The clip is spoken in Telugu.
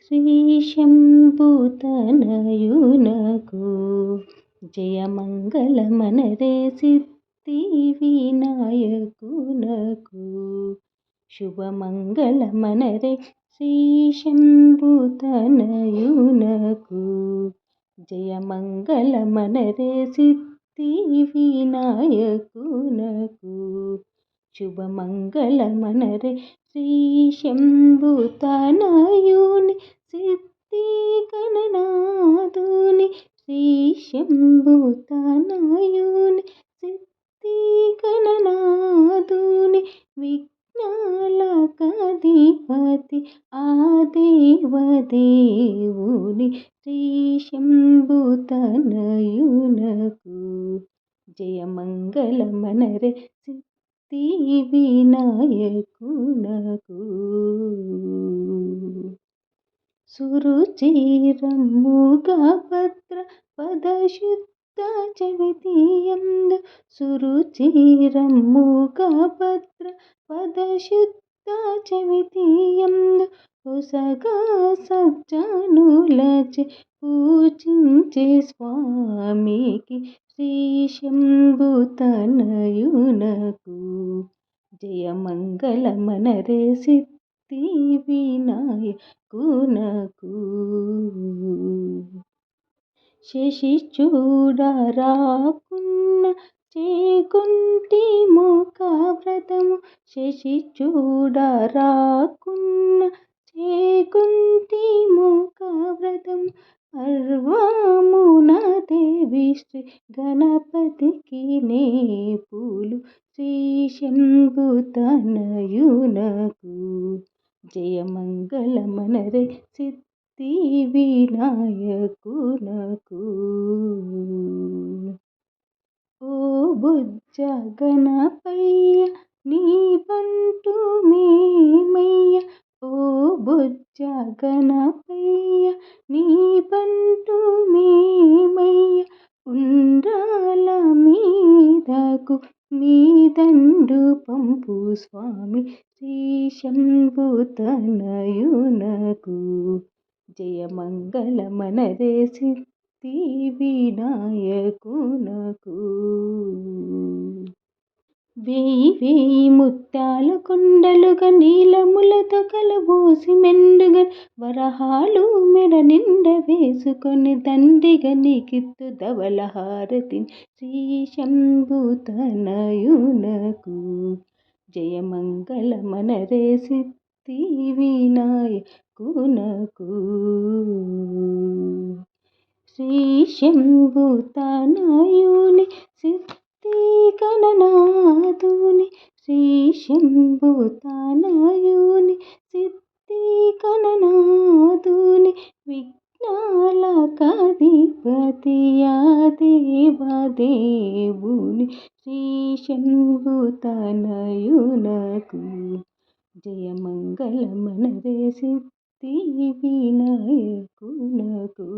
శ్రీశంభుతనయునకు జయమంగళమనరే సిద్ధి వినాయకునకు శుభమంగళమనరే శ్రీశంభుతనయునకు జయమంగళమనరే సిద్ధి వినాయకునకు శుభమంగళమనరే. శ్రీశంభుతనయుని సిద్ధి గణనాథుని. శ్రీశంభుతనయుని సిద్ధి గణనాథుని. విఘ్నాలకాధిపతి ఆ దేవదేవుని. శ్రీశంభుతనయునకు జయమంగళమనరే. సిద్ధి భక్తి వినాయకునకు సురుచిరమ్ముగా భద్ర పదశుద్ధ చవితీయందు సురుచిరమ్ముగా భద్ర పదశుద్ధ చవితీయందు పొసగా సజ్జనులచే పూజించే స్వామికి శ్రీశంభుతనయునకు జయమంగళమనరే సిద్ధి వినాయకునకు. శశి చూడరాకున్న చేకుంటి ముఖ వ్రతము శశి చూడరాకున్న చేకుంటి కుంతి వ్రతము పర్వమున దేవి శ్రీ గణపతికి నే పూలు శ్రీ శ్రీశంభుతనయునకు. జయమంగళమనరే సిద్ధి వినాయకునకు ఓ బుజ్జ గణపయ్య నీ బంటు మేమయ్య ఓ బుజ్జ గణపయ్య నీ పంటూ మేమయ్య ఉండ్రాల మీదకు మీదండు పంపు స్వామి శ్రీశంభుతనయునకు జయమంగళమనరే సిద్ధి వినాయకునకు వేయి వేయి ముత్యాల కొండలుగా నీలములతో కలబోసి మెండుగా వరహాలు మెడ నిండ వేసుకొని దండిగా నీకిత్తు ధవల హారతి శ్రీశంభుతనయునకు. జయమంగళమనరే సిద్ధి వినాయకునకు శ్రీశంభుతనయుని సిద్ధి కననా శంభుతనయుని సిద్ధి గణనాథుని విఘ్నాలకధిపతి ఆ దేవదేవుని శ్రీశంభుతనయునకు జయమంగళమనరే సిద్ధి వినాయకునకు.